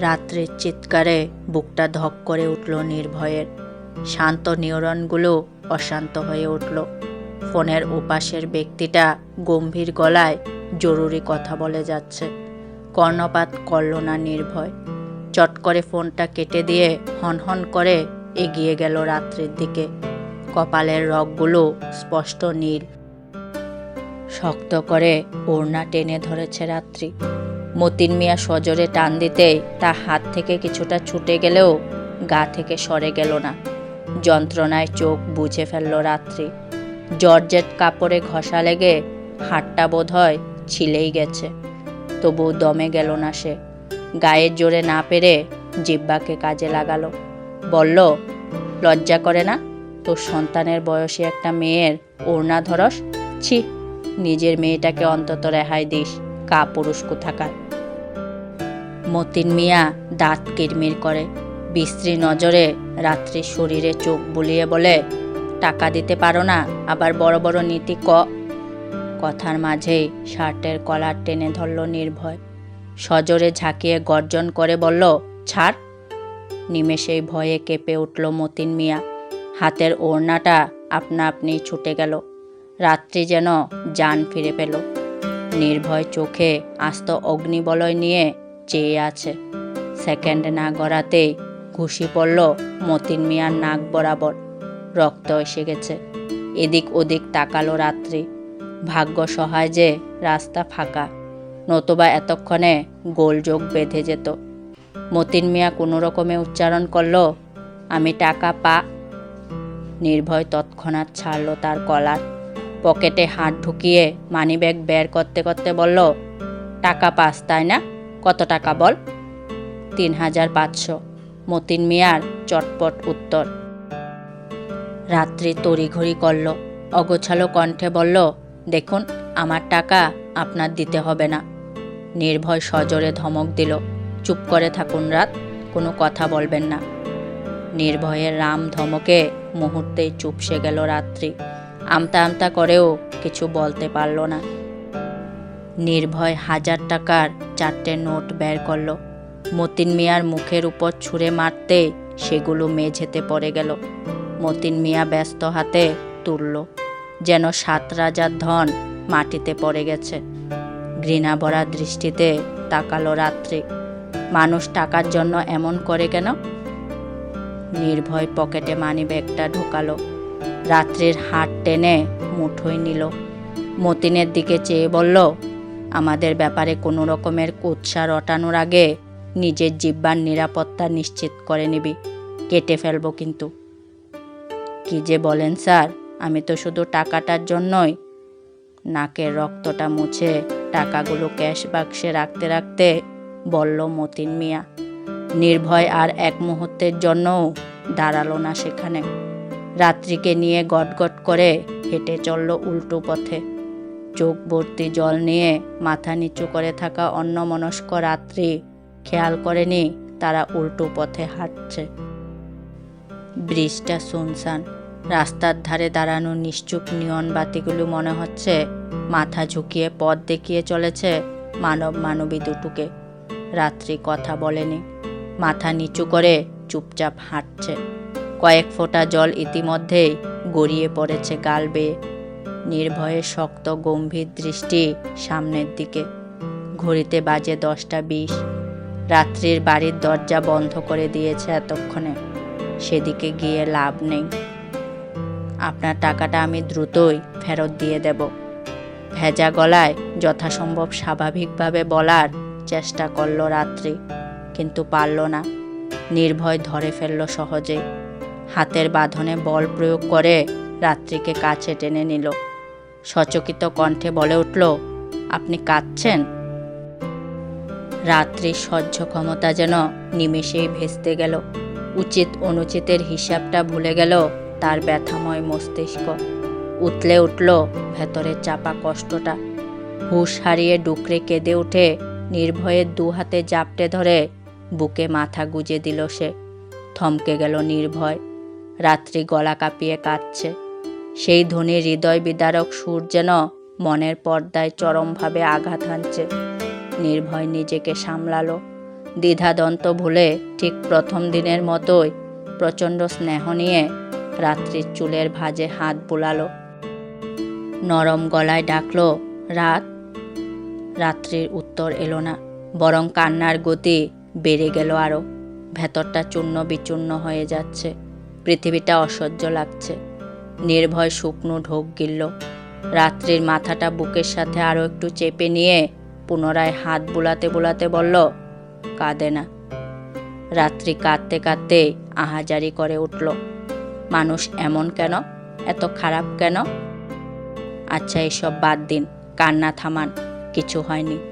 রাত্রির চিৎকারে বুকটা ধক করে উঠল নির্ভয়ের। শান্ত নিউরনগুলো অশান্ত হয়ে উঠল। ফোনের উপাসের ব্যক্তিটা গম্ভীর গলায় জরুরি কথা বলে যাচ্ছে। কর্ণপাত করল না নির্ভয়। চট করে ফোনটা কেটে দিয়ে হনহন করে এগিয়ে গেল রাত্রির দিকে। কপালের রগগুলো স্পষ্ট নীল। শক্ত করে ওড়না টেনে ধরেছে রাত্রি। মতিন মিয়া সজোরে টান দিতে তা হাত থেকে কিছুটা ছুটে গেলেও গা থেকে সরে গেল না। যন্ত্রণায় চোখ বুঝে ফেলল রাত্রি। জর্জেট কাপড়ে ঘষা লেগে হাতটা বোধ হয় ছিলেই গেছে। তবু দমে গেল না সে। গায়ের জোরে না পেরে জিব্বাকে কাজে লাগালো। বলল, লজ্জা করে না? তোর সন্তানের বয়সী একটা মেয়ের ওড়না ধরস? ছি, নিজের মেয়েটাকে অন্তত রেহাই দিস। কা পুরুষ কোথাকার? মতিন মিয়া দাঁত কিরমির করে। বিশ্রী নজরে রাত্রির শরীরে চোখ বুলিয়ে বলে, টাকা দিতে পারো না, আবার বড় বড় নীতি ক। কথার মাঝেই শার্টের কলার টেনে ধরল নির্ভয়। সজোরে ঝাঁকিয়ে গর্জন করে বলল, ছাড়। নিমেষেই ভয়ে কেঁপে উঠল মতিন মিয়া। হাতের ওড়নাটা আপনা আপনি ছুটে গেল। রাত্রি যেন যান ফিরে পেল। নির্ভয় চোখে আস্ত অগ্নিবলয় নিয়ে চেয়ে আছে। সেকেন্ড না গড়াতেই ঘুষি পড়ল মতিন মিয়ার নাক বরাবর। রক্ত এসে গেছে। এদিক ওদিক তাকালো রাত্রি। ভাগ্য সহায় যে রাস্তা ফাঁকা। নতুবা এতক্ষণে গোলযোগ বেঁধে যেত। মতিন মিয়া কোনো রকমে উচ্চারণ করল, আমি টাকা পা নির্ভয় তৎক্ষণাৎ ছাড়ল তার কলার। পকেটে হাত ঢুকিয়ে মানিব্যাগ বের করতে করতে বলল, টাকা পাস, তাই না? কত টাকা বল? তিন হাজার পাঁচশো। মতিন মিয়ার চটপট উত্তর। রাত্রি তড়িঘড়ি করল। অগোছালো কণ্ঠে বলল, দেখুন, আমার টাকা আপনার দিতে হবে না। নির্ভয় সজোরে ধমক দিল, চুপ করে থাকুন রাত, কোনো কথা বলবেন না। নির্ভয়ের রাম ধমকে মুহূর্তেই চুপসে গেল রাত্রি। আমতা আমতা করেও কিছু বলতে পারল না। নির্ভয় হাজার টাকার চারটে নোট বের করল। মতিন মিয়ার মুখের উপর ছুঁড়ে মারতে সেগুলো মেঝেতে পড়ে গেল। মতিন মিয়া ব্যস্ত হাতে তুলল, যেন সাত রাজার ধন মাটিতে পড়ে গেছে। ঘৃণা ভরা দৃষ্টিতে তাকালো রাত্রি। মানুষ টাকার জন্য এমন করে কেন? নির্ভয় পকেটে মানি ব্যাগটা ঢোকালো। রাত্রির হাত টেনে মুঠোয় নিল। মতিনের দিকে চেয়ে বলল আমাদের ব্যাপারে কোনো রকমের কুৎসা রটানোর আগে নিজের জিব্বার নিরাপত্তা নিশ্চিত করে নিবি। কেটে ফেলব কিন্তু। কি যে বলেন স্যার, আমি তো শুধু টাকাটার জন্যই। নাকের রক্তটা মুছে টাকাগুলো ক্যাশ বাক্সে রাখতে রাখতে বলল মতিন মিয়া। নির্ভয় আর এক মুহূর্তের জন্যও দাঁড়াল না সেখানে। রাত্রিকে নিয়ে গটগট করে হেঁটে চলল উল্টো পথে। চোখ ভর্তি জল নিয়ে মাথা নিচু করে থাকা অন্যমনস্ক রাত্রি খেয়াল করেনি তারা উল্টো পথে হাঁটছে। ব্রিজটা শুনশান রাস্তার ধারে দাঁড়ানো নিশ্চুপ নিয়ন বাতিগুলো মনে হচ্ছে মাথা ঝুঁকিয়ে পথ দেখিয়ে চলেছে মানব মানবী দুটুকে। রাত্রি কথা বলেনি। মাথা নিচু করে চুপচাপ হাঁটছে। কয়েক ফোঁটা জল ইতিমধ্যেই গড়িয়ে পড়েছে গাল বেয়ে। নির্ভয়ে শক্ত গম্ভীর দৃষ্টি সামনের দিকে। ঘড়িতে বাজে দশটা বিশ। রাত্রির বাড়ির দরজা বন্ধ করে দিয়েছে এতক্ষণে। সেদিকে গিয়ে লাভ নেই। আপনার টাকাটা আমি দ্রুতই ফেরত দিয়ে দেব। ভেজা গলায় যথাসম্ভব স্বাভাবিকভাবে বলার চেষ্টা করল রাত্রি, কিন্তু পারল না। নির্ভয় ধরে ফেলল সহজে হাতের বাঁধনে বল প্রয়োগ করে রাত্রিকে কাছে টেনে নিল। সচকিত কণ্ঠে বলে উঠল, আপনি কাঁদছেন? রাত্রির সহ্য ক্ষমতা যেন নিমেষেই ভেস্তে গেল। উচিত অনুচিতের হিসাবটা ভুলে গেল তার ব্যথাময় মস্তিষ্ক। উতলে উঠল ভেতরের চাপা কষ্টটা। হুশ হারিয়ে ডুকরে কেঁদে উঠে নির্ভয়ের দু হাতে জাপটে ধরে বুকে মাথা গুজে দিল সে। থমকে গেল নির্ভয়। রাত্রি গলা কাঁপিয়ে কাঁদছে। সেই ধ্বনি হৃদয় বিদারক সুর যেন মনের পর্দায় চরমভাবে আঘাত হানছে। নির্ভয় নিজেকে সামলালো। দ্বিধাদন্ত ভুলে ঠিক প্রথম দিনের মতোই প্রচণ্ড স্নেহ নিয়ে রাত্রির চুলের ভাঁজে হাত বুলালো। নরম গলায় ডাকলো, রাত? রাত্রির উত্তর এলো না, বরং কান্নার গতি বেড়ে গেল আরও ভেতরটা চূর্ণ বিচূর্ণ হয়ে যাচ্ছে। পৃথিবীটা অসহ্য লাগছে। নির্ভয় শুকনো ঢোক গিলল। রাত্রির মাথাটা বুকের সাথে আরও একটু চেপে নিয়ে পুনরায় হাত বুলাতে বুলাতে বলল, কাঁদে না। রাত্রি কাঁদতে কাঁদতে আহাজারি করে উঠল, মানুষ এমন কেন? এত খারাপ কেন? আচ্ছা এসব বাদ দিন, কান্না থামান, কিছু হয়নি।